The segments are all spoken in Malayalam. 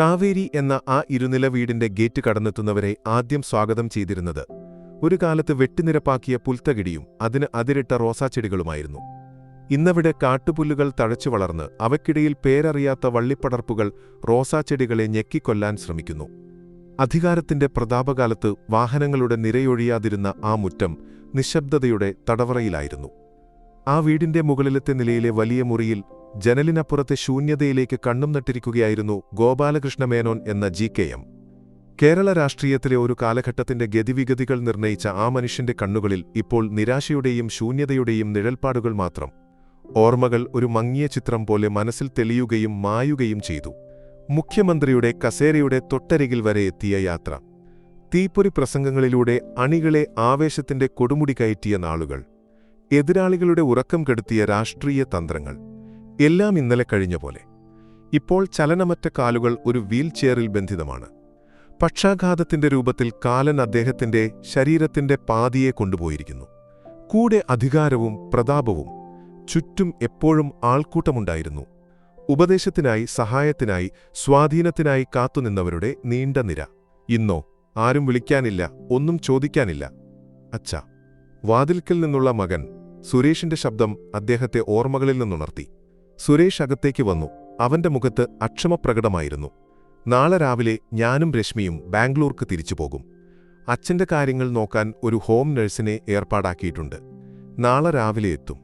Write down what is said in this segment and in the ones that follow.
കാവേരി എന്ന ആ ഇരുനില വീടിന്റെ ഗേറ്റ് കടന്നെത്തുന്നവരെ ആദ്യം സ്വാഗതം ചെയ്തിരുന്നത്. ഒരു കാലത്ത് വെട്ടിനിരപ്പാക്കിയ പുൽത്തകിടിയും അതിന് അതിരിട്ട റോസാച്ചെടികളുമായിരുന്നു ഇന്നവിടെ കാട്ടുപുല്ലുകൾ തഴച്ചു വളർന്ന് അവയ്ക്കിടയിൽ പേരറിയാത്ത വള്ളിപ്പടർപ്പുകൾ റോസാച്ചെടികളെ ഞെക്കിക്കൊല്ലാൻ ശ്രമിക്കുന്നു. അധികാരത്തിന്റെ പ്രതാപകാലത്ത് വാഹനങ്ങളുടെ നിരയൊഴിയാതിരുന്ന ആ മുറ്റം നിശബ്ദതയുടെ തടവറയിലായിരുന്നു. ആ വീടിന്റെ മുകളിലത്തെ നിലയിലെ വലിയ മുറിയിൽ ജനലിനപ്പുറത്തെ ശൂന്യതയിലേക്ക് കണ്ണും നട്ടിരിക്കുകയായിരുന്നു ഗോപാലകൃഷ്ണ മേനോൻ എന്ന ജി കെ എം. കേരള രാഷ്ട്രീയത്തിലെ ഒരു കാലഘട്ടത്തിന്റെ ഗതിവിഗതികൾ നിർണയിച്ച ആ മനുഷ്യന്റെ കണ്ണുകളിൽ ഇപ്പോൾ നിരാശയുടെയും ശൂന്യതയുടെയും നിഴൽപ്പാടുകൾ മാത്രം. ഓർമ്മകൾ ഒരു മങ്ങിയ ചിത്രം പോലെ മനസ്സിൽ തെളിയുകയും മായുകയും ചെയ്തു. മുഖ്യമന്ത്രിയുടെ കസേരയുടെ തൊട്ടരികിൽ വരെ എത്തിയ യാത്ര. തീപ്പൊരി പ്രസംഗങ്ങളിലൂടെ അണികളെ ആവേശത്തിന്റെ കൊടുമുടി കയറ്റിയ നാളുകൾ. എതിരാളികളുടെ ഉറക്കം കെടുത്തിയ രാഷ്ട്രീയ തന്ത്രങ്ങൾ. എല്ലാം ഇന്നലെ കഴിഞ്ഞ പോലെ. ഇപ്പോൾ ചലനമറ്റ കാലുകൾ ഒരു വീൽ ചെയറിൽ ബന്ധിതമാണ്. പക്ഷാഘാതത്തിന്റെ രൂപത്തിൽ കാലൻ അദ്ദേഹത്തിന്റെ ശരീരത്തിന്റെ പാതിയെ കൊണ്ടുപോയിരിക്കുന്നു. കൂടെ അധികാരവും പ്രതാപവും ചുറ്റും എപ്പോഴും ആൾക്കൂട്ടമുണ്ടായിരുന്നു. ഉപദേശത്തിനായി സഹായത്തിനായി സ്വാധീനത്തിനായി കാത്തുനിന്നവരുടെ നീണ്ട നിര. ഇന്നോ ആരും വിളിക്കാനില്ല ഒന്നും ചോദിക്കാനില്ല. അച്ഛ വാതിൽക്കൽ നിന്നുള്ള മകൻ സുരേഷിന്റെ ശബ്ദം അദ്ദേഹത്തെ ഓർമ്മകളിൽ നിന്നുണർത്തി. സുരേഷ് അകത്തേക്ക് വന്നു. അവന്റെ മുഖത്ത് അക്ഷമപ്രകടമായിരുന്നു. നാളെ രാവിലെ ഞാനും രശ്മിയും ബാംഗ്ലൂർക്ക് തിരിച്ചു പോകും. അച്ഛന്റെ കാര്യങ്ങൾ നോക്കാൻ ഒരു ഹോം നഴ്സിനെ ഏർപ്പാടാക്കിയിട്ടുണ്ട്. നാളെ രാവിലെ എത്തും.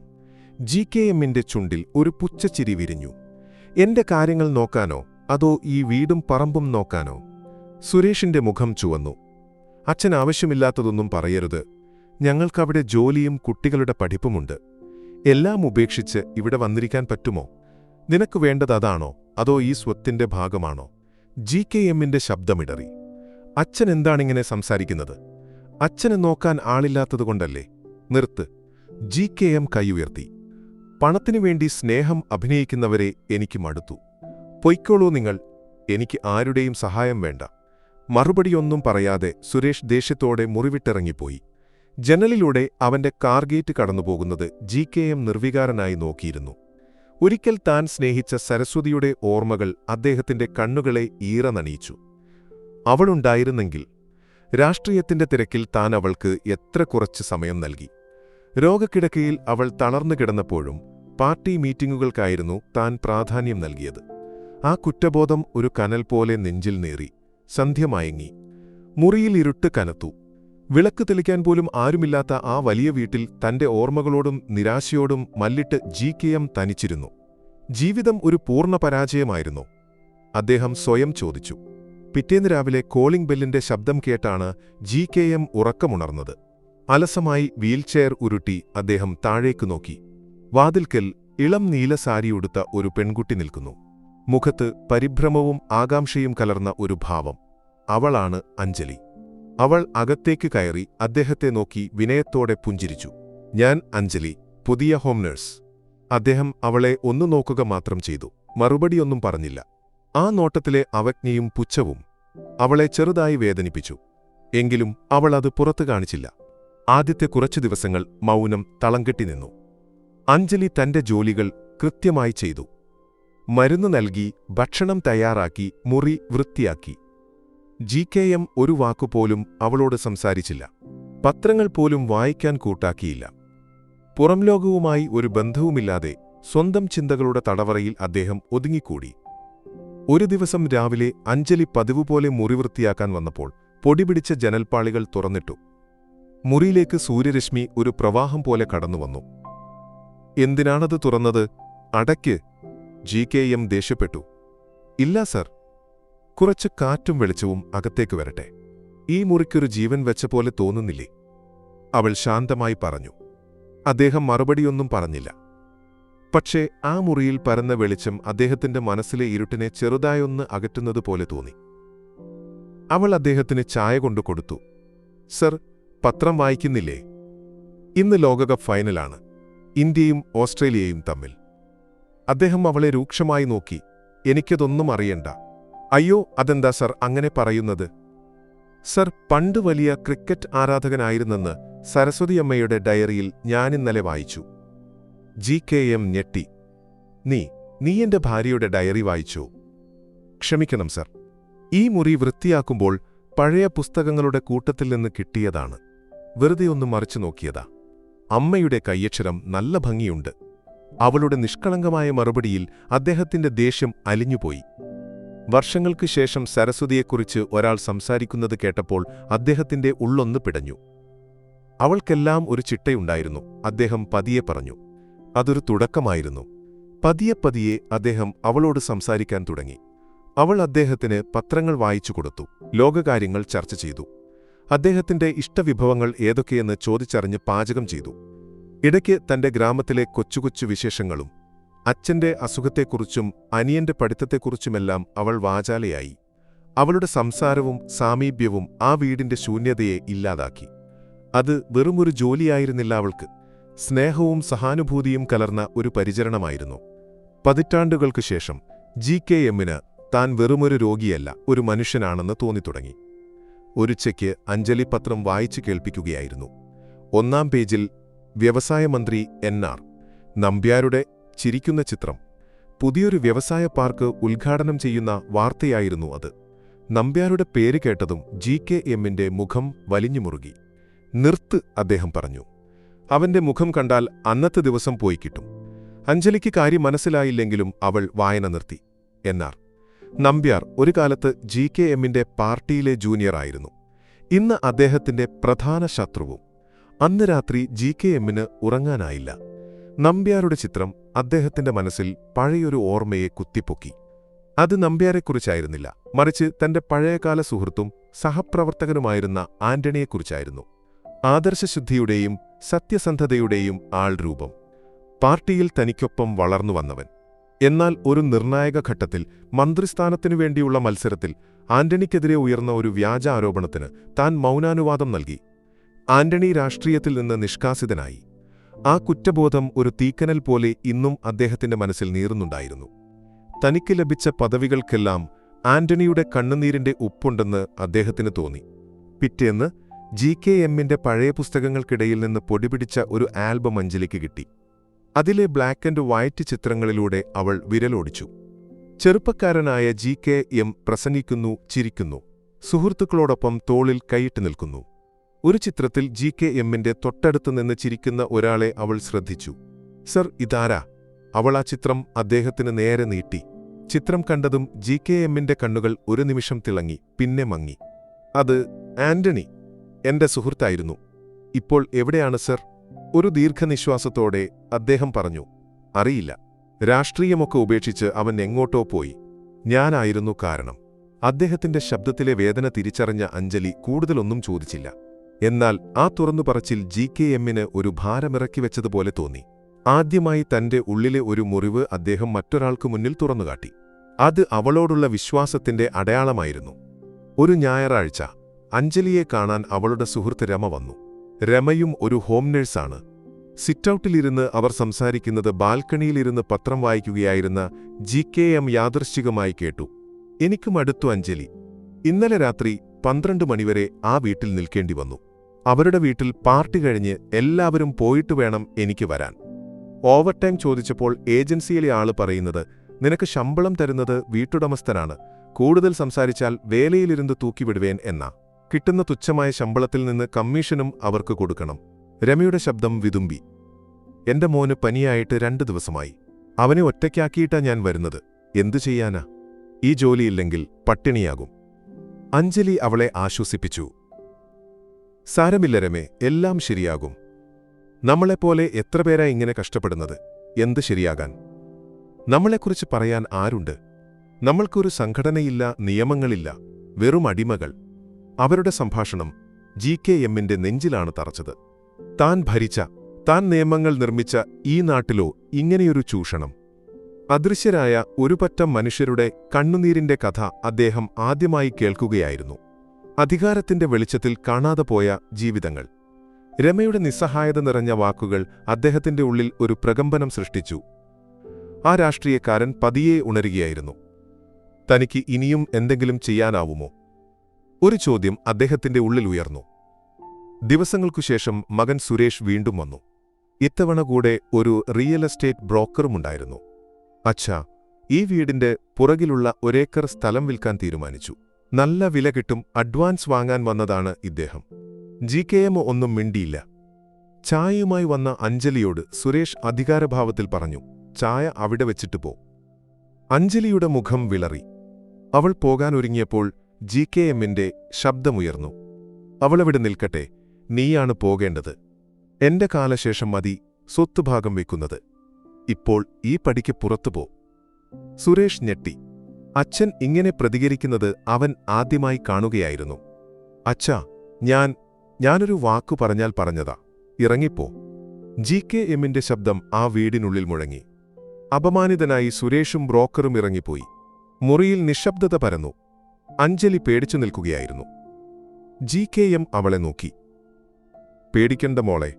ജി കെ എമ്മിന്റെ ചുണ്ടിൽ ഒരു പുച്ഛച്ചിരി വിരിഞ്ഞു. എന്റെ കാര്യങ്ങൾ നോക്കാനോ? അതോ ഈ വീടും പറമ്പും നോക്കാനോ? സുരേഷിന്റെ മുഖം ചുവന്നു. അച്ഛൻ ആവശ്യമില്ലാത്തതൊന്നും പറയരുത്. ഞങ്ങൾക്കവിടെ ജോലിയും കുട്ടികളുടെ പഠിപ്പുമുണ്ട്. എല്ലാം ഉപേക്ഷിച്ച് ഇവിടെ വന്നിരിക്കാൻ പറ്റുമോ? നിനക്ക് വേണ്ടത് അതാണോ? അതോ ഈ സ്വത്തിന്റെ ഭാഗമാണോ? ജി കെ എമ്മിന്റെ ശബ്ദമിടറി. അച്ഛൻ എന്താണിങ്ങനെ സംസാരിക്കുന്നത്? അച്ഛനെ നോക്കാൻ ആളില്ലാത്തതുകൊണ്ടല്ലേ നിർത്ത്. ജി കെ എം കൈയുയർത്തി പണത്തിനു വേണ്ടി സ്നേഹം അഭിനയിക്കുന്നവരെ എനിക്ക് മടുത്തു. പൊയ്ക്കോളൂ നിങ്ങൾ. എനിക്ക് ആരുടെയും സഹായം വേണ്ട. മറുപടിയൊന്നും പറയാതെ സുരേഷ് ദേഷ്യത്തോടെ മുറിവിട്ടിറങ്ങിപ്പോയി. ജനലിലൂടെ അവന്റെ കാർഗേറ്റ് കടന്നുപോകുന്നത് ജി കെ എം നിർവികാരനായി നോക്കിയിരുന്നു. ഒരിക്കൽ താൻ സ്നേഹിച്ച സരസ്വതിയുടെ ഓർമ്മകൾ അദ്ദേഹത്തിന്റെ കണ്ണുകളെ ഈറ നണിയിച്ചു അവളുണ്ടായിരുന്നെങ്കിൽ രാഷ്ട്രീയത്തിന്റെ തിരക്കിൽ താൻ അവൾക്ക് എത്ര കുറച്ച് സമയം നൽകി. രോഗക്കിടക്കയിൽ അവൾ തളർന്നു കിടന്നപ്പോഴും പാർട്ടി മീറ്റിംഗുകൾക്കായിരുന്നു താൻ പ്രാധാന്യം നൽകിയത്. ആ കുറ്റബോധം ഒരു കനൽ പോലെ നെഞ്ചിൽ നേറി സന്ധ്യ മയങ്ങി. മുറിയിൽ ഇരുട്ട് കനത്തു. വിളക്ക് തെളിക്കാൻ പോലും ആരുമില്ലാത്ത ആ വലിയ വീട്ടിൽ തന്റെ ഓർമ്മകളോടും നിരാശയോടും മല്ലിട്ട് ജി കെ എം തനിച്ചിരുന്നു. ജീവിതം ഒരു പൂർണ പരാജയമായിരുന്നു. അദ്ദേഹം സ്വയം ചോദിച്ചു. പിറ്റേന്ന് രാവിലെ കോളിംഗ് ബെല്ലിന്റെ ശബ്ദം കേട്ടാണ് ജി കെ എം ഉറക്കമുണർന്നത്. അലസമായി വീൽചെയർ ഉരുട്ടി അദ്ദേഹം താഴേക്കു നോക്കി. വാതിൽക്കൽ ഇളം നീല സാരിയുടുത്ത ഒരു പെൺകുട്ടി നിൽക്കുന്നു. മുഖത്ത് പരിഭ്രമവും ആകാംക്ഷയും കലർന്ന ഒരു ഭാവം. അവളാണ് അഞ്ജലി. അവൾ അകത്തേക്ക് കയറി അദ്ദേഹത്തെ നോക്കി വിനയത്തോടെ പുഞ്ചിരിച്ചു. ഞാൻ അഞ്ജലി പുതിയ ഹോം നേഴ്സ്. അദ്ദേഹം അവളെ ഒന്നു നോക്കുക മാത്രം ചെയ്തു. മറുപടിയൊന്നും പറഞ്ഞില്ല. ആ നോട്ടത്തിലെ അവജ്ഞയും പുച്ഛവും അവളെ ചെറുതായി വേദനിപ്പിച്ചു. എങ്കിലും അവൾ അത് പുറത്തു കാണിച്ചില്ല. ആദ്യത്തെ കുറച്ചു ദിവസങ്ങൾ മൗനം തളംകെട്ടി നിന്നു. അഞ്ജലി തന്റെ ജോലികൾ കൃത്യമായി ചെയ്തു. മരുന്ന് നൽകി ഭക്ഷണം തയ്യാറാക്കി മുറി വൃത്തിയാക്കി. ജി കെ എം ഒരു വാക്കുപോലും അവളോട് സംസാരിച്ചില്ല. പത്രങ്ങൾ പോലും വായിക്കാൻ കൂട്ടാക്കിയില്ല. പുറംലോകവുമായി ഒരു ബന്ധവുമില്ലാതെ സ്വന്തം ചിന്തകളുടെ തടവറയിൽ അദ്ദേഹം ഒതുങ്ങിക്കൂടി. ഒരു ദിവസം രാവിലെ അഞ്ജലി പതിവുപോലെ മുറി വൃത്തിയാക്കാൻ വന്നപ്പോൾ പൊടിപിടിച്ച ജനൽപ്പാളികൾ തുറന്നിട്ടു. മുറിയിലേക്ക് സൂര്യരശ്മി ഒരു പ്രവാഹം പോലെ കടന്നുവന്നു. എന്തിനാണത് തുറന്നത്? അടയ്ക്ക്. ജി കെ എം ദേഷ്യപ്പെട്ടു. ഇല്ല സർ. കുറച്ച് കാറ്റും വെളിച്ചവും അകത്തേക്ക് വരട്ടെ. ഈ മുറിക്കൊരു ജീവൻ വെച്ച പോലെ തോന്നുന്നില്ലേ? അവൾ ശാന്തമായി പറഞ്ഞു. അദ്ദേഹം മറുപടിയൊന്നും പറഞ്ഞില്ല. പക്ഷേ ആ മുറിയിൽ പരന്ന വെളിച്ചം അദ്ദേഹത്തിന്റെ മനസ്സിലെ ഇരുട്ടിനെ ചെറുതായൊന്ന് അകറ്റുന്നത് പോലെ തോന്നി. അവൾ അദ്ദേഹത്തിന് ചായ കൊണ്ടു കൊടുത്തു. സർ പത്രം വായിക്കുന്നില്ലേ? ഇന്ന് ലോകകപ്പ് ഫൈനലാണ്. ഇന്ത്യയും ഓസ്ട്രേലിയയും തമ്മിൽ. അദ്ദേഹം അവളെ രൂക്ഷമായി നോക്കി. എനിക്കതൊന്നും അറിയണ്ട. അയ്യോ അതെന്താ സർ അങ്ങനെ പറയുന്നത്? സർ പണ്ട് വലിയ ക്രിക്കറ്റ് ആരാധകനായിരുന്നെന്ന് സരസ്വതിയമ്മയുടെ ഡയറിയിൽ ഞാനിന്നലെ വായിച്ചു. ജി കെ എം ഞെട്ടി. നീ നീ എന്റെ ഭാര്യയുടെ ഡയറി വായിച്ചു? ക്ഷമിക്കണം സർ. ഈ മുറി വൃത്തിയാക്കുമ്പോൾ പഴയ പുസ്തകങ്ങളുടെ കൂട്ടത്തിൽ നിന്ന് കിട്ടിയതാണ്. വെറുതെ ഒന്ന് മറിച്ചു നോക്കിയതാ. അമ്മയുടെ കയ്യക്ഷരം നല്ല ഭംഗിയുണ്ട്. അവളുടെ നിഷ്കളങ്കമായ മറുപടിയിൽ അദ്ദേഹത്തിന്റെ ദേഷ്യം അലിഞ്ഞുപോയി. വർഷങ്ങൾക്ക് ശേഷം സരസ്വതിയെക്കുറിച്ച് ഒരാൾ സംസാരിക്കുന്നത് കേട്ടപ്പോൾ അദ്ദേഹത്തിന്റെ ഉള്ളൊന്ന് പിടഞ്ഞു. അവൾക്കെല്ലാം ഒരു ചിട്ടയുണ്ടായിരുന്നു. അദ്ദേഹം പതിയെ പറഞ്ഞു. അതൊരു തുടക്കമായിരുന്നു. പതിയെ പതിയെ അദ്ദേഹം അവളോട് സംസാരിക്കാൻ തുടങ്ങി. അവൾ അദ്ദേഹത്തിന് പത്രങ്ങൾ വായിച്ചു കൊടുത്തു. ലോകകാര്യങ്ങൾ ചർച്ച ചെയ്തു. അദ്ദേഹത്തിന്റെ ഇഷ്ടവിഭവങ്ങൾ ഏതൊക്കെയെന്ന് ചോദിച്ചറിഞ്ഞ് പാചകം ചെയ്തു. ഇടയ്ക്ക് തന്റെ ഗ്രാമത്തിലെ കൊച്ചുകൊച്ചു വിശേഷങ്ങളും അച്ഛന്റെ അസുഖത്തെക്കുറിച്ചും അനിയന്റെ പഠിത്തത്തെക്കുറിച്ചുമെല്ലാം അവൾ വാചാലയായി. അവളുടെ സംസാരവും സാമീപ്യവും ആ വീടിന്റെ ശൂന്യതയെ ഇല്ലാതാക്കി. അത് വെറുമൊരു ജോലിയായിരുന്നില്ല അവൾക്ക്. സ്നേഹവും സഹാനുഭൂതിയും കലർന്ന ഒരു പരിചരണമായിരുന്നു. പതിറ്റാണ്ടുകൾക്ക് ശേഷം ജി കെ എമ്മിന് താൻ വെറുമൊരു രോഗിയല്ല ഒരു മനുഷ്യനാണെന്ന് തോന്നിത്തുടങ്ങി. ഒരുച്ചയ്ക്ക് അഞ്ജലി പത്രം വായിച്ചു കേൾപ്പിക്കുകയായിരുന്നു. ഒന്നാം പേജിൽ വ്യവസായ മന്ത്രി എൻ ആർ. നമ്പ്യാരുടെ ചിരിക്കുന്ന ചിത്രം. പുതിയൊരു വ്യവസായ പാർക്ക് ഉദ്ഘാടനം ചെയ്യുന്ന വാർത്തയായിരുന്നു അത്. നമ്പ്യാരുടെ പേര് കേട്ടതും ജി കെ എമ്മിന്റെ മുഖം വലിഞ്ഞുമുറുകി. നിർത്ത് അദ്ദേഹം പറഞ്ഞു. അവന്റെ മുഖം കണ്ടാൽ അന്നത്തെ ദിവസം പോയി കിട്ടും. അഞ്ജലിക്ക് കാര്യം മനസ്സിലായില്ലെങ്കിലും അവൾ വായന നിർത്തി. എന്നാർ നമ്പ്യാർ ഒരു കാലത്ത് ജി കെ എമ്മിന്റെ പാർട്ടിയിലെ ജൂനിയറായിരുന്നു ഇന്ന് അദ്ദേഹത്തിന്റെ പ്രധാന ശത്രുവും. അന്ന് രാത്രി ജി കെ എമ്മിന് ഉറങ്ങാനായില്ല. നമ്പ്യാരുടെ ചിത്രം അദ്ദേഹത്തിന്റെ മനസ്സിൽ പഴയൊരു ഓർമ്മയെ കുത്തിപ്പൊക്കി. അത് നമ്പ്യാരെക്കുറിച്ചായിരുന്നില്ല. മറിച്ച് തന്റെ പഴയകാല സുഹൃത്തും സഹപ്രവർത്തകനുമായിരുന്ന ആന്റണിയെക്കുറിച്ചായിരുന്നു. ആദർശശുദ്ധിയുടെയും സത്യസന്ധതയുടെയും ആൾ രൂപം. പാർട്ടിയിൽ തനിക്കൊപ്പം വളർന്നു വന്നവൻ. എന്നാൽ ഒരു നിർണായക ഘട്ടത്തിൽ മന്ത്രിസ്ഥാനത്തിനു വേണ്ടിയുള്ള മത്സരത്തിൽ ആന്റണിക്കെതിരെ ഉയർന്ന ഒരു വ്യാജ ആരോപണത്തിന് താൻ മൗനാനുവാദം നൽകി. ആന്റണി രാഷ്ട്രീയത്തിൽ നിന്ന് നിഷ്കാസിതനായി. ആ കുറ്റബോധം ഒരു തീക്കനൽ പോലെ ഇന്നും അദ്ദേഹത്തിന്റെ മനസ്സിൽ നീറുന്നുണ്ടായിരുന്നു. തനിക്ക് ലഭിച്ച പദവികൾക്കെല്ലാം ആന്റണിയുടെ കണ്ണുനീരിന്റെ ഉപ്പുണ്ടെന്ന് അദ്ദേഹത്തിന് തോന്നി. പിറ്റേന്ന് ജി കെ എമ്മിന്റെ പഴയ പുസ്തകങ്ങൾക്കിടയിൽ നിന്ന് പൊടിപിടിച്ച ഒരു ആൽബം അഞ്ജലിക്ക് കിട്ടി. അതിലെ ബ്ലാക്ക് ആൻഡ് വൈറ്റ് ചിത്രങ്ങളിലൂടെ അവൾ വിരലോടിച്ചു. ചെറുപ്പക്കാരനായ ജി കെ എം പ്രസംഗിക്കുന്നു ചിരിക്കുന്നു. സുഹൃത്തുക്കളോടൊപ്പം തോളിൽ കൈയിട്ട് നിൽക്കുന്നു. ഒരു ചിത്രത്തിൽ ജി കെ എമ്മിന്റെ തൊട്ടടുത്ത് നിന്ന് ചിരിക്കുന്ന ഒരാളെ അവൾ ശ്രദ്ധിച്ചു. സർ ഇതാരാ? അവൾ ആ ചിത്രം അദ്ദേഹത്തിന് നേരെ നീട്ടി. ചിത്രം കണ്ടതും ജി കെ എമ്മിന്റെ കണ്ണുകൾ ഒരു നിമിഷം തിളങ്ങി പിന്നെ മങ്ങി. അത് ആന്റണി എന്റെ സുഹൃത്തായിരുന്നു. ഇപ്പോൾ എവിടെയാണ് സർ? ഒരു ദീർഘനിശ്വാസത്തോടെ അദ്ദേഹം പറഞ്ഞു. അറിയില്ല. രാഷ്ട്രീയമൊക്കെ ഉപേക്ഷിച്ച് അവൻ എങ്ങോട്ടോ പോയി. ഞാനായിരുന്നു കാരണം. അദ്ദേഹത്തിന്റെ ശബ്ദത്തിലെ വേദന തിരിച്ചറിഞ്ഞ അഞ്ജലി കൂടുതലൊന്നും ചോദിച്ചില്ല. എന്നാൽ ആ തുറന്നുപറച്ചിൽ ജി കെ എമ്മിന് ഒരു ഭാരമിറക്കി വെച്ചതുപോലെ തോന്നി. ആദ്യമായി തന്റെ ഉള്ളിലെ ഒരു മുറിവ് അദ്ദേഹം മറ്റൊരാൾക്ക് മുന്നിൽ തുറന്നുകാട്ടി. അത് അവളോടുള്ള വിശ്വാസത്തിന്റെ അടയാളമായിരുന്നു. ഒരു ഞായറാഴ്ച അഞ്ജലിയെ കാണാൻ അവളുടെ സുഹൃത്ത് രമ വന്നു. രമയും ഒരു ഹോം നേഴ്സാണ്. സിറ്റൌട്ടിലിരുന്ന് അവർ സംസാരിക്കുന്നത് ബാൽക്കണിയിലിരുന്ന് പത്രം വായിക്കുകയായിരുന്ന ജി കെ എം യാദൃശ്ചികമായി കേട്ടു. എനിക്കും അടുത്തു അഞ്ജലി. ഇന്നലെ രാത്രി പന്ത്രണ്ട് മണിവരെ ആ വീട്ടിൽ നിൽക്കേണ്ടി വന്നു. അവരുടെ വീട്ടിൽ പാർട്ടി കഴിഞ്ഞ് എല്ലാവരും പോയിട്ട് വേണം എനിക്ക് വരാൻ. ഓവർ ടൈം ചോദിച്ചപ്പോൾ ഏജൻസിയിലെ ആൾ പറയുന്നത് നിനക്ക് ശമ്പളം തരുന്നത് വീട്ടുടമസ്ഥനാണ്. കൂടുതൽ സംസാരിച്ചാൽ വേലയിലിരുന്ന് തൂക്കിവിടുവേൻ എന്ന. കിട്ടുന്ന തുച്ഛമായ ശമ്പളത്തിൽ നിന്ന് കമ്മീഷനും അവർക്ക് കൊടുക്കണം. രമയുടെ ശബ്ദം വിതുമ്പി. എന്റെ മോന് പനിയായിട്ട് രണ്ടു ദിവസമായി. അവനെ ഒറ്റയ്ക്കാക്കിയിട്ടാ ഞാൻ വരുന്നത്. എന്തു ചെയ്യാനാ? ഈ ജോലിയില്ലെങ്കിൽ പട്ടിണിയാകും. അഞ്ജലി അവളെ ആശ്വസിപ്പിച്ചു. സാരമില്ല രമേ എല്ലാം ശരിയാകും. നമ്മളെപ്പോലെ എത്ര പേരാ ഇങ്ങനെ കഷ്ടപ്പെടുന്നത്? എന്ത് ശരിയാകാൻ? നമ്മളെക്കുറിച്ച് പറയാൻ ആരുണ്ട്? നമ്മൾക്കൊരു സംഘടനയില്ല നിയമങ്ങളില്ല വെറും അടിമകൾ. അവരുടെ സംഭാഷണം ജി കെ എമ്മിന്റെ നെഞ്ചിലാണ് തറച്ചത്. താൻ ഭരിച്ച താൻ നിയമങ്ങൾ നിർമ്മിച്ച ഈ നാട്ടിലോ ഇങ്ങനെയൊരു ചൂഷണം. അദൃശ്യരായ ഒരു പറ്റം മനുഷ്യരുടെ കണ്ണുനീരിന്റെ കഥ അദ്ദേഹം ആദ്യമായി കേൾക്കുകയായിരുന്നു. അധികാരത്തിന്റെ വെളിച്ചത്തിൽ കാണാതെ പോയ ജീവിതങ്ങൾ. രമയുടെ നിസ്സഹായത നിറഞ്ഞ വാക്കുകൾ അദ്ദേഹത്തിന്റെ ഉള്ളിൽ ഒരു പ്രകമ്പനം സൃഷ്ടിച്ചു. ആ രാഷ്ട്രീയക്കാരൻ പതിയെ ഉണരുകയായിരുന്നു. തനിക്ക് ഇനിയും എന്തെങ്കിലും ചെയ്യാനാവുമോ? ഒരു ചോദ്യം അദ്ദേഹത്തിന്റെ ഉള്ളിൽ ഉയർന്നു. ദിവസങ്ങൾക്കുശേഷം മകൻ സുരേഷ് വീണ്ടും വന്നു. ഇത്തവണ കൂടെ ഒരു റിയൽ എസ്റ്റേറ്റ് ബ്രോക്കറുമുണ്ടായിരുന്നു അച്ഛാ ഈ വീടിന്റെ പുറകിലുള്ള ഒരേക്കർ സ്ഥലം വിൽക്കാൻ തീരുമാനിച്ചു. നല്ല വില കിട്ടും അഡ്വാൻസ് വാങ്ങാൻ വന്നതാണ് ഇദ്ദേഹം. ജി കെ എം ഒന്നും മിണ്ടിയില്ല. ചായയുമായി വന്ന അഞ്ജലിയോട് സുരേഷ് അധികാരഭാവത്തിൽ പറഞ്ഞു ചായ അവിടെ വെച്ചിട്ട് പോ. അഞ്ജലിയുടെ മുഖം വിളറി. അവൾ പോകാനൊരുങ്ങിയപ്പോൾ ജി കെ എമ്മിന്റെ ശബ്ദമുയർന്നു. അവളവിടെ നിൽക്കട്ടെ നീയാണ് പോകേണ്ടത്. എന്റെ കാലശേഷം മതി സ്വത്തുഭാഗം വെക്കുന്നത്. ഇപ്പോൾ ഈ പടിക്ക് പുറത്തുപോ സുരേഷ് ഞെട്ടി. അച്ഛൻ ഇങ്ങനെ പ്രതികരിക്കുന്നത് അവൻ ആദ്യമായി കാണുകയായിരുന്നു. അച്ഛാ ഞാൻ ഞാനൊരു വാക്കു പറഞ്ഞാൽ പറഞ്ഞതാ. ഇറങ്ങിപ്പോ. ജി കെ എമ്മിന്റെ ശബ്ദം ആ വീടിനുള്ളിൽ മുഴങ്ങി. അപമാനിതനായി സുരേഷും ബ്രോക്കറും ഇറങ്ങിപ്പോയി. മുറിയിൽ നിശബ്ദത പരന്നു. അഞ്ജലി പേടിച്ചു നിൽക്കുകയായിരുന്നു. ജി കെ എം അവളെ നോക്കി. പേടിക്കണ്ട മോളെ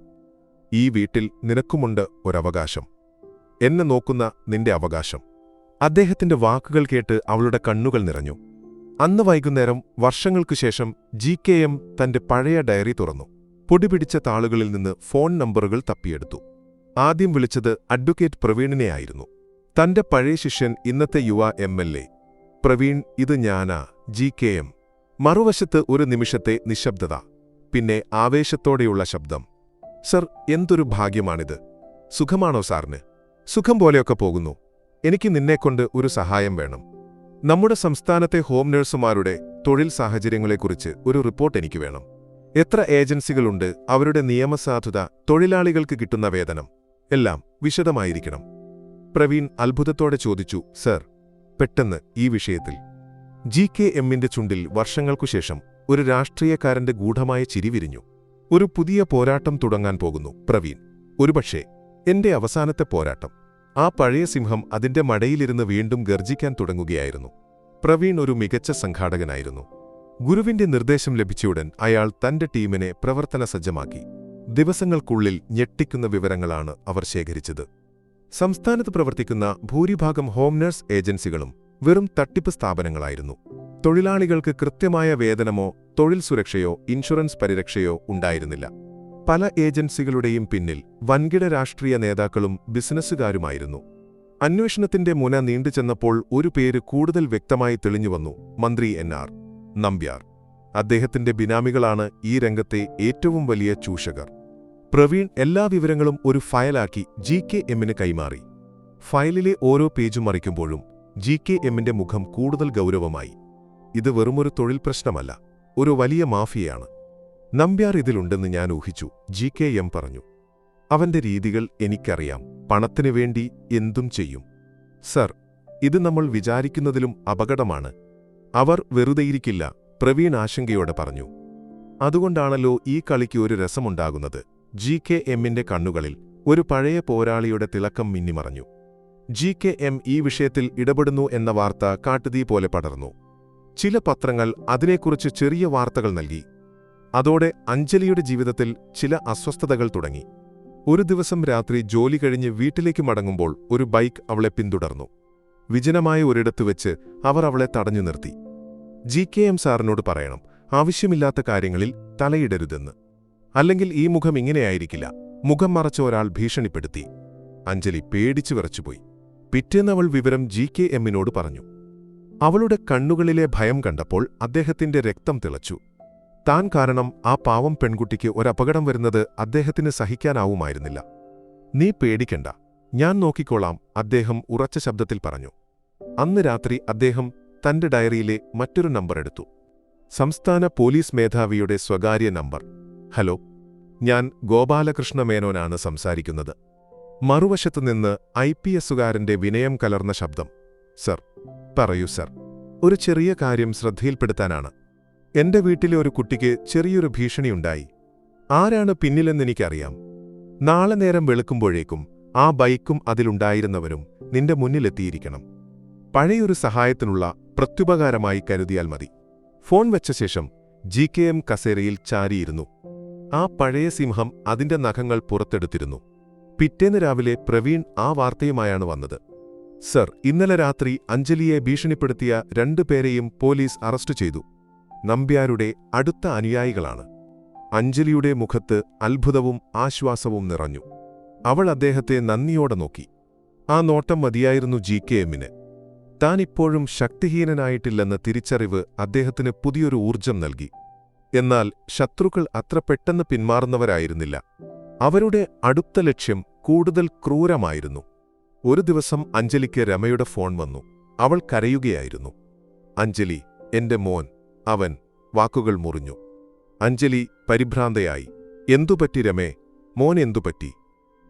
ഈ വീട്ടിൽ നിനക്കുമുണ്ട് ഒരവകാശം. എന്നെ നോക്കുന്ന നിന്റെ അവകാശം. അദ്ദേഹത്തിന്റെ വാക്കുകൾ കേട്ട് അവളുടെ കണ്ണുകൾ നിറഞ്ഞു. അന്ന് വൈകുന്നേരം വർഷങ്ങൾക്കു ശേഷം ജി കെ എം തന്റെ പഴയ ഡയറി തുറന്നു. പൊടിപിടിച്ച താളുകളിൽ നിന്ന് ഫോൺ നമ്പറുകൾ തപ്പിയെടുത്തു. ആദ്യം വിളിച്ചത് അഡ്വക്കേറ്റ് പ്രവീണിനെയായിരുന്നു. തന്റെ പഴയ ശിഷ്യൻ ഇന്നത്തെ യുവ എം എൽ എ. പ്രവീൺ ഇത് ഞാനാ ജി കെ എം. മറുവശത്ത് ഒരു നിമിഷത്തെ നിശബ്ദത പിന്നെ ആവേശത്തോടെയുള്ള ശബ്ദം. സർ എന്തൊരു ഭാഗ്യമാണിത്. സുഖമാണോ സാറിന്? സുഖം പോലെയൊക്കെ പോകുന്നു. എനിക്ക് നിന്നെക്കൊണ്ട് ഒരു സഹായം വേണം. നമ്മുടെ സംസ്ഥാനത്തെ ഹോം നഴ്സുമാരുടെ തൊഴിൽ സാഹചര്യങ്ങളെക്കുറിച്ച് ഒരു റിപ്പോർട്ട് എനിക്ക് വേണം. എത്ര ഏജൻസികളുണ്ട് അവരുടെ നിയമസാധുത തൊഴിലാളികൾക്ക് കിട്ടുന്ന വേതനം എല്ലാം വിശദമായിരിക്കണം. പ്രവീൺ അത്ഭുതത്തോടെ ചോദിച്ചു സർ പെട്ടെന്ന് ഈ വിഷയത്തിൽ. ജി കെ എമ്മിന്റെ ചുണ്ടിൽ വർഷങ്ങൾക്കുശേഷം ഒരു രാഷ്ട്രീയക്കാരന്റെ ഗൂഢമായ ചിരി വിരിഞ്ഞു. ഒരു പുതിയ പോരാട്ടം തുടങ്ങാൻ പോകുന്നു പ്രവീൺ. ഒരുപക്ഷേ എന്റെ അവസാനത്തെ പോരാട്ടം. ആ പഴയ സിംഹം അതിന്റെ മടയിലിരുന്ന് വീണ്ടും ഗർജിക്കാൻ തുടങ്ങുകയായിരുന്നു. പ്രവീൺ ഒരു മികച്ച സംഘാടകനായിരുന്നു. ഗുരുവിന്റെ നിർദ്ദേശം ലഭിച്ചയുടൻ അയാൾ തന്റെ ടീമിനെ പ്രവർത്തന സജ്ജമാക്കി. ദിവസങ്ങൾക്കുള്ളിൽ ഞെട്ടിക്കുന്ന വിവരങ്ങളാണ് അവർ ശേഖരിച്ചത്. സംസ്ഥാനത്ത് പ്രവർത്തിക്കുന്ന ഭൂരിഭാഗം ഹോം നഴ്സ് ഏജൻസികളും വെറും തട്ടിപ്പ് സ്ഥാപനങ്ങളായിരുന്നു. തൊഴിലാളികൾക്ക് കൃത്യമായ വേതനമോ തൊഴിൽ സുരക്ഷയോ ഇൻഷുറൻസ് പരിരക്ഷയോ ഉണ്ടായിരുന്നില്ല. പല ഏജൻസികളുടെയും പിന്നിൽ വൻകിട രാഷ്ട്രീയ നേതാക്കളും ബിസിനസ്സുകാരുമായിരുന്നു. അന്വേഷണത്തിന്റെ മുന നീണ്ടുചെന്നപ്പോൾ ഒരു പേര് കൂടുതൽ വ്യക്തമായി തെളിഞ്ഞുവന്നു മന്ത്രി എൻ ആർ നമ്പ്യാർ. അദ്ദേഹത്തിന്റെ ബിനാമികളാണ് ഈ രംഗത്തെ ഏറ്റവും വലിയ ചൂഷകർ. പ്രവീൺ എല്ലാ വിവരങ്ങളും ഒരു ഫയലാക്കി ജി കെ എമ്മിന് കൈമാറി. ഫയലിലെ ഓരോ പേജും മറിക്കുമ്പോഴും ജി കെ എമ്മിന്റെ മുഖം കൂടുതൽ ഗൗരവമായി. ഇത് വെറുമൊരു തൊഴിൽ പ്രശ്നമല്ല. ഒരു വലിയ മാഫിയയാണ്. നമ്പ്യാർ ഇതിലുണ്ടെന്ന് ഞാൻ ഊഹിച്ചു ജി കെ എം പറഞ്ഞു. അവന്റെ രീതികൾ എനിക്കറിയാം പണത്തിനു വേണ്ടി എന്തും ചെയ്യും. സർ ഇത് നമ്മൾ വിചാരിക്കുന്നതിലും അപകടമാണ്. അവർ വെറുതെയിരിക്കില്ല പ്രവീൺ ആശങ്കയോടെ പറഞ്ഞു. അതുകൊണ്ടാണല്ലോ ഈ കളിക്ക് ഒരു രസമുണ്ടാകുന്നത് ജി കെ എമ്മിന്റെ കണ്ണുകളിൽ ഒരു പഴയ പോരാളിയുടെ തിളക്കം മിന്നിമറഞ്ഞു. ജി കെ എം ഈ വിഷയത്തിൽ ഇടപെടുന്നു എന്ന വാർത്ത കാട്ടുതീ പോലെ പടർന്നു. ചില പത്രങ്ങൾ അതിനെക്കുറിച്ച് ചെറിയ വാർത്തകൾ നൽകി അതോടെ അഞ്ജലിയുടെ ജീവിതത്തിൽ ചില അസ്വസ്ഥതകൾ തുടങ്ങി. ഒരു ദിവസം രാത്രി ജോലി കഴിഞ്ഞ് വീട്ടിലേക്ക് മടങ്ങുമ്പോൾ ഒരു ബൈക്ക് അവളെ പിന്തുടർന്നു. വിജനമായ ഒരിടത്ത് വെച്ച് അവർ അവളെ തടഞ്ഞു നിർത്തി. ജി കെ എം സാറിനോട് പറയണം ആവശ്യമില്ലാത്ത കാര്യങ്ങളിൽ തലയിടരുതെന്ന്. അല്ലെങ്കിൽ ഈ മുഖം ഇങ്ങനെയായിരിക്കില്ല. മുഖം മറച്ച ഒരാൾ ഭീഷണിപ്പെടുത്തി. അഞ്ജലി പേടിച്ചു വിറച്ചുപോയി. പിറ്റേന്നവൾ വിവരം ജി കെ എമ്മിനോട് പറഞ്ഞു. അവളുടെ കണ്ണുകളിലെ ഭയം കണ്ടപ്പോൾ അദ്ദേഹത്തിന്റെ രക്തം തിളച്ചു. താൻ കാരണം ആ പാവം പെൺകുട്ടിക്ക് ഒരപകടം വരുന്നത് അദ്ദേഹത്തിന് സഹിക്കാനാവുമായിരുന്നില്ല. നീ പേടിക്കണ്ട. ഞാൻ നോക്കിക്കോളാം അദ്ദേഹം ഉറച്ച ശബ്ദത്തിൽ പറഞ്ഞു. അന്ന് രാത്രി അദ്ദേഹം തന്റെ ഡയറിയിലെ മറ്റൊരു നമ്പർ എടുത്തു. സംസ്ഥാന പോലീസ് മേധാവിയുടെ സ്വകാര്യ നമ്പർ. ഹലോ ഞാൻ ഗോപാലകൃഷ്ണ മേനോനാണ് സംസാരിക്കുന്നത്. മറുവശത്തുനിന്ന് ഐ പി എസുകാരന്റെ വിനയം കലർന്ന ശബ്ദം. സർ പറയൂ സർ. ഒരു ചെറിയ കാര്യം ശ്രദ്ധയിൽപ്പെടുത്താനാണ്. എന്റെ വീട്ടിലെ ഒരു കുട്ടിക്ക് ചെറിയൊരു ഭീഷണിയുണ്ടായി. ആരാണ് പിന്നിലെന്നെനിക്കറിയാം. നാളെ നേരം വെളുക്കുമ്പോഴേക്കും ആ ബൈക്കും അതിലുണ്ടായിരുന്നവരും നിന്റെ മുന്നിലെത്തിയിരിക്കണം. പഴയൊരു സഹായത്തിനുള്ള പ്രത്യുപകാരമായി കരുതിയാൽ മതി. ഫോൺ വെച്ച ശേഷം ജി കെ എം കസേരയിൽ ചാരിയിരുന്നു. ആ പഴയ സിംഹം അതിന്റെ നഖങ്ങൾ പുറത്തെടുത്തിരുന്നു. പിറ്റേന്ന് രാവിലെ പ്രവീൺ ആ വാർത്തയുമായാണ് വന്നത്. സർ ഇന്നലെ രാത്രി അഞ്ജലിയെ ഭീഷണിപ്പെടുത്തിയ രണ്ടുപേരെയും പോലീസ് അറസ്റ്റ് ചെയ്തു. നമ്പ്യാരുടെ അടുത്ത അനുയായികളാണ്. അഞ്ജലിയുടെ മുഖത്ത് അത്ഭുതവും ആശ്വാസവും നിറഞ്ഞു. അവൾ അദ്ദേഹത്തെ നന്ദിയോടെ നോക്കി. ആ നോട്ടം മതിയായിരുന്നു ജി കെ എമ്മിന്. താനിപ്പോഴും ശക്തിഹീനനായിട്ടില്ലെന്ന തിരിച്ചറിവ് അദ്ദേഹത്തിന് പുതിയൊരു ഊർജം നൽകി. എന്നാൽ ശത്രുക്കൾ അത്ര പെട്ടെന്ന് പിന്മാറുന്നവരായിരുന്നില്ല. അവരുടെ അടുത്ത ലക്ഷ്യം കൂടുതൽ ക്രൂരമായിരുന്നു. ഒരു ദിവസം അഞ്ജലിക്ക് രമയുടെ ഫോൺ വന്നു. അവൾ കരയുകയായിരുന്നു. അഞ്ജലി എന്റെ മോൻ അവൻ വാക്കുകൾ മുറിഞ്ഞു. അഞ്ജലി പരിഭ്രാന്തയായി. എന്തുപറ്റി രമേ? മോൻ എന്തുപറ്റി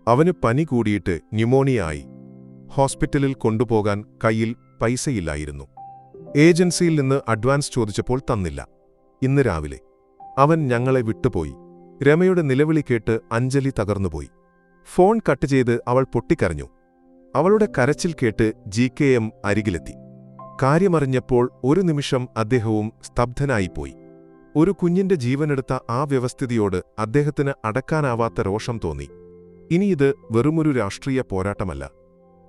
അവന് പനി കൂടിയിട്ട് ന്യൂമോണിയായി ഹോസ്പിറ്റലിൽ കൊണ്ടുപോകാൻ കയ്യിൽ പൈസയില്ലായിരുന്നു. ഏജൻസിയിൽ നിന്ന് അഡ്വാൻസ് ചോദിച്ചപ്പോൾ തന്നില്ല. ഇന്ന് രാവിലെ. അവൻ ഞങ്ങളെ വിട്ടുപോയി. രമയുടെ നിലവിളി കേട്ട് അഞ്ജലി തകർന്നുപോയി. ഫോൺ കട്ട് ചെയ്ത് അവൾ പൊട്ടിക്കരഞ്ഞു. അവളുടെ കരച്ചിൽ കേട്ട് ജി കെ എം അരികിലെത്തി. കാര്യമറിഞ്ഞപ്പോൾ ഒരു നിമിഷം അദ്ദേഹവും സ്തബ്ധനായിപ്പോയി. ഒരു കുഞ്ഞിന്റെ ജീവനെടുത്ത ആ വ്യവസ്ഥിതിയോട് അദ്ദേഹത്തിന് അടക്കാനാവാത്ത രോഷം തോന്നി. ഇനി ഇത് വെറുമൊരു രാഷ്ട്രീയ പോരാട്ടമല്ല.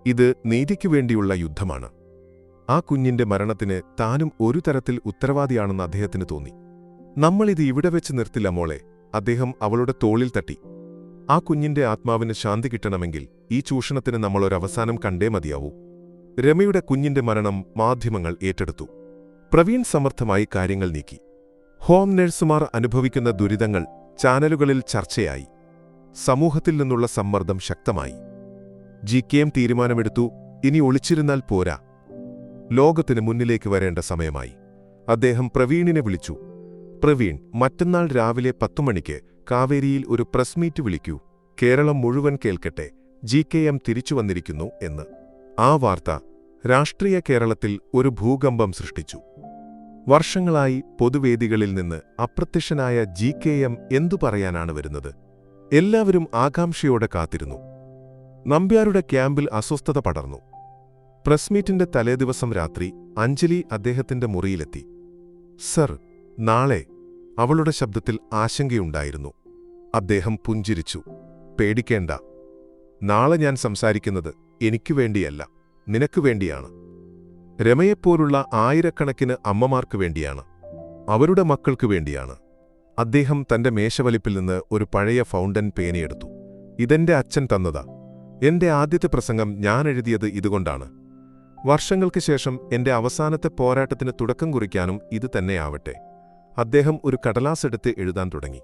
ഇത് നീതിക്കു വേണ്ടിയുള്ള യുദ്ധമാണ്. ആ കുഞ്ഞിന്റെ മരണത്തിന് താനും ഒരു തരത്തിൽ ഉത്തരവാദിയാണെന്ന് അദ്ദേഹത്തിന് തോന്നി. നമ്മളിത് ഇവിടെ വെച്ച് നിർത്തില്ല മോളെ അദ്ദേഹം അവളുടെ തോളിൽ തട്ടി. ആ കുഞ്ഞിന്റെ ആത്മാവിന് ശാന്തി കിട്ടണമെങ്കിൽ ഈ ചൂഷണത്തിന് നമ്മളൊരവസാനം കണ്ടേ മതിയാവൂ. രമയുടെ കുഞ്ഞിന്റെ മരണം മാധ്യമങ്ങൾ ഏറ്റെടുത്തു. പ്രവീൺ സമർത്ഥമായി കാര്യങ്ങൾ നീക്കി. ഹോം നഴ്സുമാർ അനുഭവിക്കുന്ന ദുരിതങ്ങൾ ചാനലുകളിൽ ചർച്ചയായി. സമൂഹത്തിൽ നിന്നുള്ള സമ്മർദ്ദം ശക്തമായി. ജി കെ എം തീരുമാനമെടുത്തു ഇനി ഒളിച്ചിരുന്നാൽ പോരാ. ലോകത്തിന് മുന്നിലേക്ക് വരേണ്ട സമയമായി. അദ്ദേഹം പ്രവീണിനെ വിളിച്ചു. പ്രവീൺ മറ്റന്നാൾ രാവിലെ പത്തുമണിക്ക് കാവേരിയിൽ ഒരു പ്രസ് മീറ്റ് വിളിക്കൂ. കേരളം മുഴുവൻ കേൾക്കട്ടെ. ജി കെ എം തിരിച്ചു വന്നിരിക്കുന്നു എന്ന്. ആ വാർത്ത രാഷ്ട്രീയ കേരളത്തിൽ ഒരു ഭൂകമ്പം സൃഷ്ടിച്ചു. വർഷങ്ങളായി പൊതുവേദികളിൽ നിന്ന് അപ്രത്യക്ഷനായ ജി കെ എം എന്തു പറയാനാണ് വരുന്നത്? എല്ലാവരും ആകാംക്ഷയോടെ കാത്തിരുന്നു. നമ്പ്യാരുടെ ക്യാമ്പിൽ അസ്വസ്ഥത പടർന്നു. പ്രസ് മീറ്റിന്റെ തലേദിവസം രാത്രി അഞ്ജലി അദ്ദേഹത്തിന്റെ മുറിയിലെത്തി. സർ നാളെ അവളുടെ ശബ്ദത്തിൽ ആശങ്കയുണ്ടായിരുന്നു. അദ്ദേഹം പുഞ്ചിരിച്ചു. പേടിക്കേണ്ട. നാളെ ഞാൻ സംസാരിക്കുന്നത് എനിക്കു വേണ്ടിയല്ല നിനക്കു വേണ്ടിയാണ്. രമയെപ്പോലുള്ള ആയിരക്കണക്കിന് അമ്മമാർക്ക് വേണ്ടിയാണ് അവരുടെ മക്കൾക്കു വേണ്ടിയാണ്. അദ്ദേഹം തന്റെ മേശവലിപ്പിൽ നിന്ന് ഒരു പഴയ ഫൗണ്ടൻ പേനയെടുത്തു ഇതെന്റെ അച്ഛൻ തന്നതാ. എന്റെ ആദ്യത്തെ പ്രസംഗം ഞാൻ എഴുതിയത് ഇതുകൊണ്ടാണ്. വർഷങ്ങൾക്ക് ശേഷം എന്റെ അവസാനത്തെ പോരാട്ടത്തിന് തുടക്കം കുറിക്കാനും ഇത് തന്നെയാവട്ടെ. അദ്ദേഹം ഒരു കടലാസെടുത്ത് എഴുതാൻ തുടങ്ങി.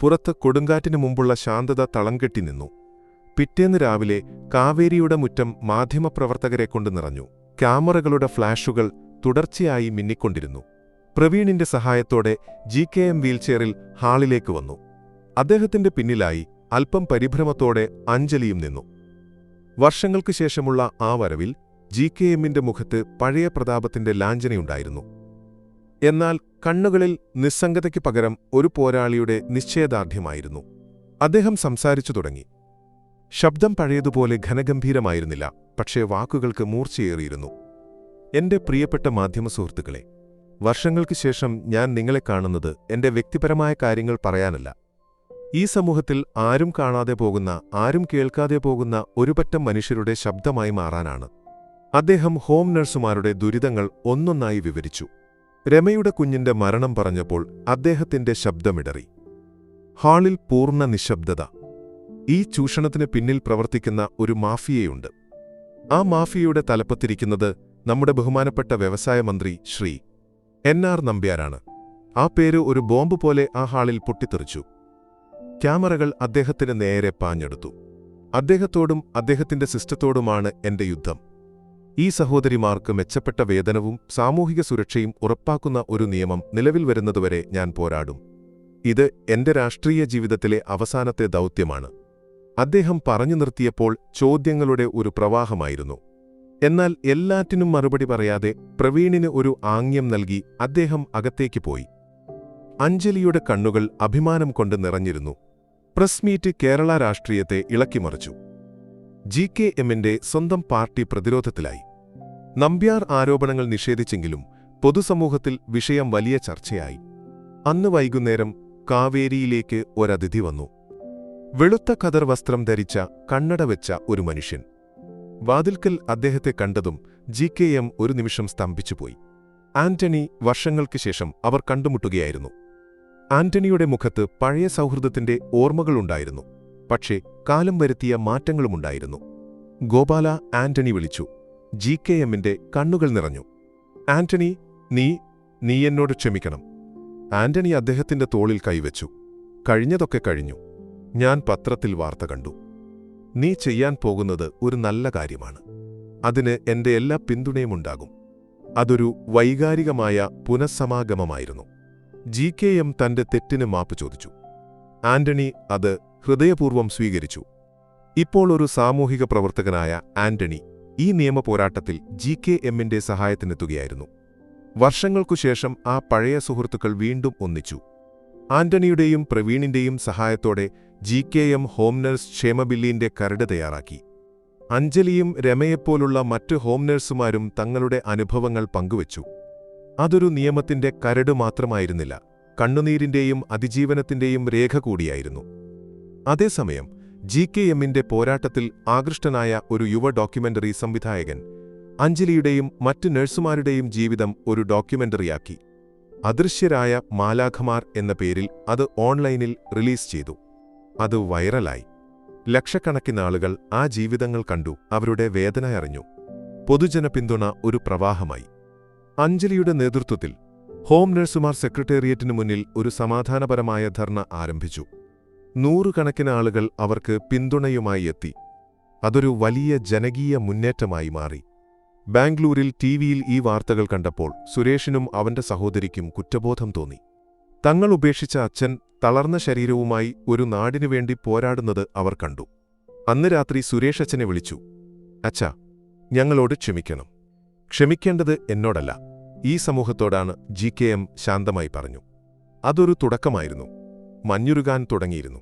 പുറത്ത് കൊടുങ്കാറ്റിനു മുമ്പുള്ള ശാന്തത തളം കെട്ടി നിന്നു. പിറ്റേന്ന് രാവിലെ കാവേരിയുടെ മുറ്റം മാധ്യമപ്രവർത്തകരെ കൊണ്ട് നിറഞ്ഞു. ക്യാമറകളുടെ ഫ്ലാഷുകൾ തുടർച്ചയായി മിന്നിക്കൊണ്ടിരുന്നു. പ്രവീണിന്റെ സഹായത്തോടെ ജി കെ എം വീൽചെയറിൽ ഹാളിലേക്ക് വന്നു. അദ്ദേഹത്തിന്റെ പിന്നിലായി അല്പം പരിഭ്രമത്തോടെ അഞ്ജലിയും നിന്നു. വർഷങ്ങൾക്കു ശേഷമുള്ള ആ വരവിൽ ജി കെ എമ്മിന്റെ മുഖത്ത് പഴയ പ്രതാപത്തിന്റെ ലാഞ്ചനയുണ്ടായിരുന്നു. എന്നാൽ കണ്ണുകളിൽ നിസ്സംഗതയ്ക്ക് പകരം ഒരു പോരാളിയുടെ നിശ്ചയദാർഢ്യമായിരുന്നു. അദ്ദേഹം സംസാരിച്ചു തുടങ്ങി. ശബ്ദം പഴയതുപോലെ ഘനഗംഭീരമായിരുന്നില്ല പക്ഷേ വാക്കുകൾക്ക് മൂർച്ചയേറിയിരുന്നു. എന്റെ പ്രിയപ്പെട്ട മാധ്യമ സുഹൃത്തുക്കളെ വർഷങ്ങൾക്ക് ശേഷം ഞാൻ നിങ്ങളെ കാണുന്നത് എന്റെ വ്യക്തിപരമായ കാര്യങ്ങൾ പറയാനല്ല. ഈ സമൂഹത്തിൽ ആരും കാണാതെ പോകുന്ന ആരും കേൾക്കാതെ പോകുന്ന ഒരുപറ്റം മനുഷ്യരുടെ ശബ്ദമായി മാറാനാണ്. അദ്ദേഹം ഹോം നഴ്സുമാരുടെ ദുരിതങ്ങൾ ഒന്നൊന്നായി വിവരിച്ചു. രമയുടെ കുഞ്ഞിന്റെ മരണം പറഞ്ഞപ്പോൾ അദ്ദേഹത്തിന്റെ ശബ്ദമിടറി. ഹാളിൽ പൂർണ നിശബ്ദത. ഈ ചൂഷണത്തിന് പിന്നിൽ പ്രവർത്തിക്കുന്ന ഒരു മാഫിയയുണ്ട്. ആ മാഫിയയുടെ തലപ്പത്തിരിക്കുന്നത് നമ്മുടെ ബഹുമാനപ്പെട്ട വ്യവസായ മന്ത്രി ശ്രീ എൻ ആർ നമ്പ്യാരാണ്. ആ പേര് ഒരു ബോംബ് പോലെ ആ ഹാളിൽ പൊട്ടിത്തെറിച്ചു. ക്യാമറകൾ അദ്ദേഹത്തിന് നേരെ പാഞ്ഞെടുത്തു. അദ്ദേഹത്തോടും അദ്ദേഹത്തിന്റെ സിസ്റ്റത്തോടുമാണ് എന്റെ യുദ്ധം. ഈ സഹോദരിമാർക്ക് മെച്ചപ്പെട്ട വേതനവും സാമൂഹിക സുരക്ഷയും ഉറപ്പാക്കുന്ന ഒരു നിയമം നിലവിൽ വരുന്നതുവരെ ഞാൻ പോരാടും. ഇത് എന്റെ രാഷ്ട്രീയ ജീവിതത്തിലെ അവസാനത്തെ ദൗത്യമാണ്. അദ്ദേഹം പറഞ്ഞു നിർത്തിയപ്പോൾ ചോദ്യങ്ങളുടെ ഒരു പ്രവാഹമായിരുന്നു. എന്നാൽ എല്ലാറ്റിനും മറുപടി പറയാതെ പ്രവീണിന് ഒരു ആംഗ്യം നൽകി അദ്ദേഹം അകത്തേക്ക് പോയി. അഞ്ജലിയുടെ കണ്ണുകൾ അഭിമാനം കൊണ്ട് നിറഞ്ഞിരുന്നു. പ്രസ് മീറ്റ് കേരള രാഷ്ട്രീയത്തെ ഇളക്കിമറിച്ചു ജി കെ എമ്മിന്റെ സ്വന്തം പാർട്ടി പ്രതിരോധത്തിലായി. നമ്പ്യാർ ആരോപണങ്ങൾ നിഷേധിച്ചെങ്കിലും പൊതുസമൂഹത്തിൽ വിഷയം വലിയ ചർച്ചയായി. അന്ന് വൈകുന്നേരം കാവേരിയിലേക്ക് ഒരതിഥി വന്നു. വെളുത്ത കതർ വസ്ത്രം ധരിച്ച കണ്ണട വെച്ച ഒരു മനുഷ്യൻ. വാതിൽക്കൽ അദ്ദേഹത്തെ കണ്ടതും ജി കെ എം ഒരു നിമിഷം സ്തംഭിച്ചുപോയി ആന്റണി വർഷങ്ങൾക്ക് ശേഷം അവർ കണ്ടുമുട്ടുകയായിരുന്നു. ആന്റണിയുടെ മുഖത്ത് പഴയ സൗഹൃദത്തിന്റെ ഓർമ്മകളുണ്ടായിരുന്നു. പക്ഷേ കാലം വരുത്തിയ മാറ്റങ്ങളുമുണ്ടായിരുന്നു. ഗോപാല ആന്റണി വിളിച്ചു. ജി കെ എമ്മിന്റെ കണ്ണുകൾ നിറഞ്ഞു. ആന്റണി നീ നീ എന്നോട് ക്ഷമിക്കണം. ആന്റണി അദ്ദേഹത്തിന്റെ തോളിൽ കൈവച്ചു. കഴിഞ്ഞതൊക്കെ കഴിഞ്ഞു. ഞാൻ പത്രത്തിൽ വാർത്ത കണ്ടു. നീ ചെയ്യാൻ പോകുന്നത് ഒരു നല്ല കാര്യമാണ്. അതിന് എന്റെ എല്ലാ പിന്തുണയുമുണ്ടാകും. അതൊരു വൈകാരികമായ പുനഃസമാഗമമായിരുന്നു. ജി കെ എം തന്റെ തെറ്റിന് മാപ്പ് ചോദിച്ചു. ആന്റണി അത് ഹൃദയപൂർവം സ്വീകരിച്ചു. ഇപ്പോൾ ഒരു സാമൂഹിക പ്രവർത്തകനായ ആന്റണി ഈ നിയമ പോരാട്ടത്തിൽ ജി കെ എമ്മിന്റെ സഹായത്തിനെത്തുകയായിരുന്നു. വർഷങ്ങൾക്കുശേഷം ആ പഴയ സുഹൃത്തുക്കൾ വീണ്ടും ഒന്നിച്ചു. ആന്റണിയുടെയും പ്രവീണിന്റെയും സഹായത്തോടെ G K M home nurse ക്ഷേമബില്ലിന്റെ കരട് തയ്യാറാക്കി. അഞ്ജലിയും രമയെപ്പോലുള്ള മറ്റ് ഹോം നഴ്സുമാരും തങ്ങളുടെ അനുഭവങ്ങൾ പങ്കുവച്ചു. അതൊരു നിയമത്തിന്റെ കരട് മാത്രമായിരുന്നില്ല കണ്ണുനീരിന്റെയും അതിജീവനത്തിന്റെയും രേഖ കൂടിയായിരുന്നു. അതേസമയം ജി കെ എമ്മിന്റെ പോരാട്ടത്തിൽ ആകൃഷ്ടനായ ഒരു യുവ ഡോക്യുമെന്ററി സംവിധായകൻ അഞ്ജലിയുടെയും മറ്റ് നഴ്സുമാരുടെയും ജീവിതം ഒരു ഡോക്യുമെന്ററിയാക്കി. അദൃശ്യരായ മാലാഖമാർ എന്ന പേരിൽ അത് ഓൺലൈനിൽ റിലീസ് ചെയ്തു. അത് വൈറലായി. ലക്ഷക്കണക്കിന് ആളുകൾ ആ ജീവിതങ്ങൾ കണ്ടു അവരുടെ വേദന അറിഞ്ഞു. പൊതുജന പിന്തുണ ഒരു പ്രവാഹമായി. അഞ്ജലിയുടെ നേതൃത്വത്തിൽ ഹോം നഴ്സുമാർ സെക്രട്ടേറിയറ്റിനു മുന്നിൽ ഒരു സമാധാനപരമായ ധർണ ആരംഭിച്ചു. നൂറുകണക്കിന് ആളുകൾ അവർക്ക് പിന്തുണയുമായി എത്തി. അതൊരു വലിയ ജനകീയ മുന്നേറ്റമായി മാറി. ബാംഗ്ലൂരിൽ ടിവിയിൽ ഈ വാർത്തകൾ കണ്ടപ്പോൾ സുരേഷിനും അവന്റെ സഹോദരിക്കും കുറ്റബോധം തോന്നി. തങ്ങൾ ഉപേക്ഷിച്ച അച്ഛൻ തളർന്ന ശരീരവുമായി ഒരു നാടിനു വേണ്ടി പോരാടുന്നത് അവർ കണ്ടു. അന്ന് രാത്രി സുരേഷ് അച്ഛനെ വിളിച്ചു. അച്ഛാ ഞങ്ങളോട് ക്ഷമിക്കണം. ക്ഷമിക്കേണ്ടത് എന്നോടല്ല. ഈ സമൂഹത്തോടാണ് ജി കെ എം ശാന്തമായി പറഞ്ഞു. അതൊരു തുടക്കമായിരുന്നു. മഞ്ഞുരുകാൻ തുടങ്ങിയിരുന്നു.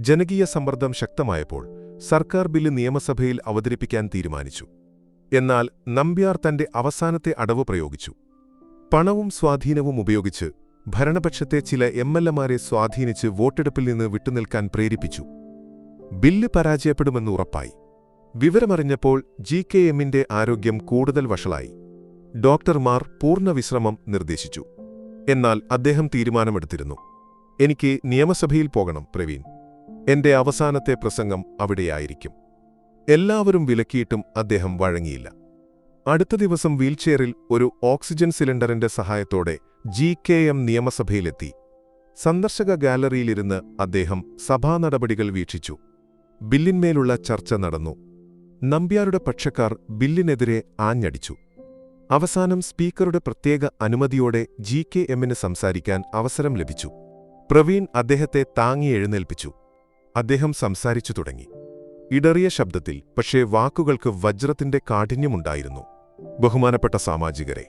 ജനകീയ സമ്മർദ്ദം ശക്തമായപ്പോൾ സർക്കാർ ബില്ല് നിയമസഭയിൽ അവതരിപ്പിക്കാൻ തീരുമാനിച്ചു. എന്നാൽ നമ്പ്യാർ തന്റെ അവസാനത്തെ അടവ് പ്രയോഗിച്ചു. പണവും സ്വാധീനവും ഉപയോഗിച്ച് ഭരണപക്ഷത്തെ ചില എം എൽ എമാരെ സ്വാധീനിച്ച് വോട്ടെടുപ്പിൽ നിന്ന് വിട്ടുനിൽക്കാൻ പ്രേരിപ്പിച്ചു. ബില്ല് പരാജയപ്പെടുമെന്ന് ഉറപ്പായി. വിവരമറിഞ്ഞപ്പോൾ ജി കെ എമ്മിന്റെ ആരോഗ്യം കൂടുതൽ വഷളായി. ഡോക്ടർമാർ പൂർണ വിശ്രമം നിർദ്ദേശിച്ചു. എന്നാൽ അദ്ദേഹം തീരുമാനമെടുത്തിരുന്നു. എനിക്ക് നിയമസഭയിൽ പോകണം പ്രവീൺ. എന്റെ അവസാനത്തെ പ്രസംഗം അവിടെയായിരിക്കും. എല്ലാവരും വിലക്കിയിട്ടും അദ്ദേഹം വഴങ്ങിയില്ല. അടുത്ത ദിവസം വീൽചെയറിൽ ഒരു ഓക്സിജൻ സിലിണ്ടറിന്റെ സഹായത്തോടെ ജി കെ എം നിയമസഭയിലെത്തി. സന്ദർശക ഗാലറിയിലിരുന്ന് അദ്ദേഹം സഭാ നടപടികൾ വീക്ഷിച്ചു. ബില്ലിന്മേലുള്ള ചർച്ച നടന്നു. നമ്പ്യാരുടെ പക്ഷക്കാർ ബില്ലിനെതിരെ ആഞ്ഞടിച്ചു. അവസാനം സ്പീക്കറുടെ പ്രത്യേക അനുമതിയോടെ ജി കെ എമ്മിന് സംസാരിക്കാൻ അവസരം ലഭിച്ചു. പ്രവീൺ അദ്ദേഹത്തെ താങ്ങി എഴുന്നേൽപ്പിച്ചു. അദ്ദേഹം സംസാരിച്ചു തുടങ്ങി. ഇടറിയ ശബ്ദത്തിൽ പക്ഷേ വാക്കുകൾക്ക് വജ്രത്തിന്റെ കാഠിന്യമുണ്ടായിരുന്നു. ബഹുമാനപ്പെട്ട സാമാജികരെ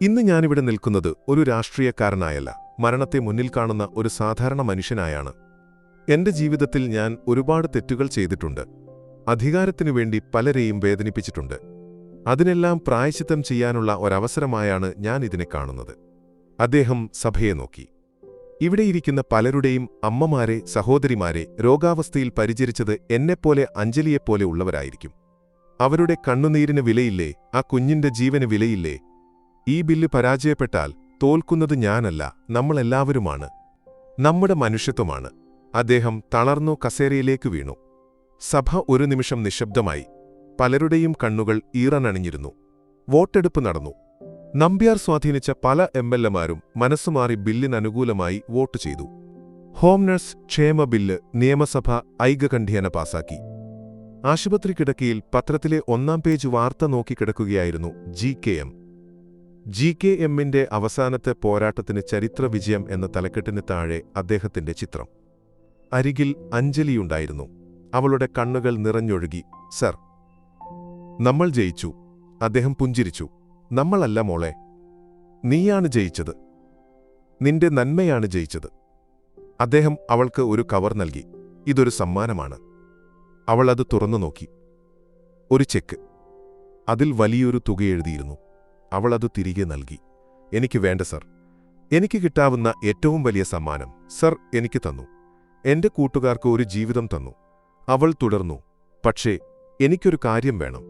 ഇന്ന് ഞാനിവിടെ നിൽക്കുന്നത് ഒരു രാഷ്ട്രീയക്കാരനായല്ല മരണത്തെ മുന്നിൽ കാണുന്ന ഒരു സാധാരണ മനുഷ്യനായാണ്. എന്റെ ജീവിതത്തിൽ ഞാൻ ഒരുപാട് തെറ്റുകൾ ചെയ്തിട്ടുണ്ട് അധികാരത്തിനു വേണ്ടി പലരെയും വേദനിപ്പിച്ചിട്ടുണ്ട്. അതിനെല്ലാം പ്രായശിത്തം ചെയ്യാനുള്ള ഒരവസരമായാണ് ഞാൻ ഇതിനെ കാണുന്നത്. അദ്ദേഹം സഭയെ നോക്കി. ഇവിടെയിരിക്കുന്ന പലരുടെയും അമ്മമാരെ സഹോദരിമാരെ രോഗാവസ്ഥയിൽ പരിചരിച്ചത് എന്നെപ്പോലെ അഞ്ജലിയെപ്പോലെ ഉള്ളവരായിരിക്കും. അവരുടെ കണ്ണുനീരിന് വിലയില്ലേ? ആ കുഞ്ഞിന്റെ ജീവന് വിലയില്ലേ? ഈ ബില്ല് പരാജയപ്പെട്ടാൽ തോൽക്കുന്നത് ഞാനല്ല നമ്മളെല്ലാവരുമാണ്. നമ്മുടെ മനുഷ്യത്വമാണ്. അദ്ദേഹം തളർന്നു കസേരയിലേക്ക് വീണു. സഭ ഒരു നിമിഷം നിശബ്ദമായി. പലരുടെയും കണ്ണുകൾ ഈറനണിഞ്ഞിരുന്നു. വോട്ടെടുപ്പ് നടന്നു. നമ്പ്യാർ സ്വാധീനിച്ച പല എം എൽ എമാരും മനസ്സുമാറി ബില്ലിനനുകൂലമായി വോട്ട് ചെയ്തു. ഹോം നഴ്സ് ക്ഷേമ ബില്ല് നിയമസഭ ഐകകണ്ഠ്യേന പാസാക്കി. ആശുപത്രി കിടക്കിയിൽ പത്രത്തിലെ ഒന്നാം പേജ് വാർത്ത നോക്കിക്കിടക്കുകയായിരുന്നു G K M. G K എമ്മിന്റെ അവസാനത്തെ പോരാട്ടത്തിന് ചരിത്ര വിജയം എന്ന തലക്കെട്ടിന് താഴെ അദ്ദേഹത്തിന്റെ ചിത്രം. അരികിൽ അഞ്ജലിയുണ്ടായിരുന്നു. അവളുടെ കണ്ണുകൾ നിറഞ്ഞൊഴുകി സർ നമ്മൾ ജയിച്ചു. അദ്ദേഹം പുഞ്ചിരിച്ചു. നമ്മളല്ല മോളെ. നീയാണ് ജയിച്ചത്. നിന്റെ നന്മയാണ് ജയിച്ചത്. അദ്ദേഹം അവൾക്ക് ഒരു കവർ നൽകി. ഇതൊരു സമ്മാനമാണ്. അവൾ അത് തുറന്നു നോക്കി. ഒരു ചെക്ക്. അതിൽ വലിയൊരു തുക എഴുതിയിരുന്നു. അവൾ അത് തിരികെ നൽകി. എനിക്ക് വേണ്ട സർ. എനിക്ക് കിട്ടാവുന്ന ഏറ്റവും വലിയ സമ്മാനം സർ എനിക്ക് തന്നു. എന്റെ കൂട്ടുകാർക്ക് ഒരു ജീവിതം തന്നു. അവൾ തുടർന്നു. പക്ഷേ എനിക്കൊരു കാര്യം വേണം.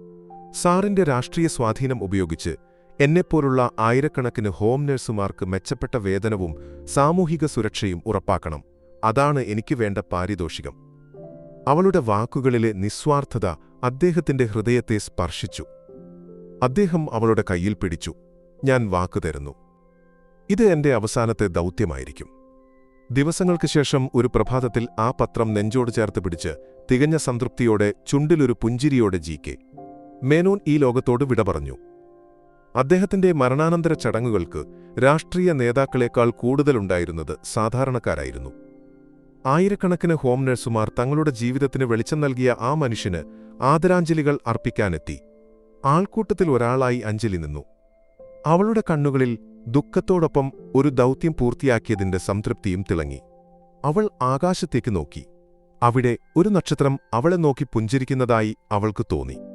സാറിന്റെ രാഷ്ട്രീയ സ്വാധീനം ഉപയോഗിച്ച് എന്നെപ്പോലുള്ള ആയിരക്കണക്കിന് ഹോം നഴ്സുമാർക്ക് മെച്ചപ്പെട്ട വേതനവും സാമൂഹിക സുരക്ഷയും ഉറപ്പാക്കണം. അതാണ് എനിക്ക് വേണ്ട പാരിതോഷികം. അവളുടെ വാക്കുകളിലെ നിസ്വാർത്ഥത അദ്ദേഹത്തിന്റെ ഹൃദയത്തെ സ്പർശിച്ചു. അദ്ദേഹം അവളുടെ കയ്യിൽ പിടിച്ചു. ഞാൻ വാക്കു തരുന്നു. ഇത് എന്റെ അവസാനത്തെ ദൗത്യമായിരിക്കും. ദിവസങ്ങൾക്ക് ശേഷം ഒരു പ്രഭാതത്തിൽ ആ പത്രം നെഞ്ചോട് ചേർത്ത് പിടിച്ച് തികഞ്ഞ സംതൃപ്തിയോടെ ചുണ്ടിലൊരു പുഞ്ചിരിയോടെ ജി കെ മേനോൻ ഈ ലോകത്തോട് വിട പറഞ്ഞു. അദ്ദേഹത്തിന്റെ മരണാനന്തര ചടങ്ങുകൾക്ക് രാഷ്ട്രീയ നേതാക്കളെക്കാൾ കൂടുതലുണ്ടായിരുന്നത് സാധാരണക്കാരായിരുന്നു. ആയിരക്കണക്കിന് ഹോം നഴ്സുമാർ തങ്ങളുടെ ജീവിതത്തിന് വെളിച്ചം നൽകിയ ആ മനുഷ്യന് ആദരാഞ്ജലികൾ അർപ്പിക്കാനെത്തി. ആൾക്കൂട്ടത്തിൽ ഒരാളായി അഞ്ജലി നിന്നു. അവളുടെ കണ്ണുകളിൽ ദുഃഖത്തോടൊപ്പം ഒരു ദൗത്യം പൂർത്തിയാക്കിയതിന്റെ സംതൃപ്തിയും തിളങ്ങി. അവൾ ആകാശത്തേക്ക് നോക്കി. അവിടെ ഒരു നക്ഷത്രം അവളെ നോക്കി പുഞ്ചിരിക്കുന്നതായി അവൾക്ക് തോന്നി.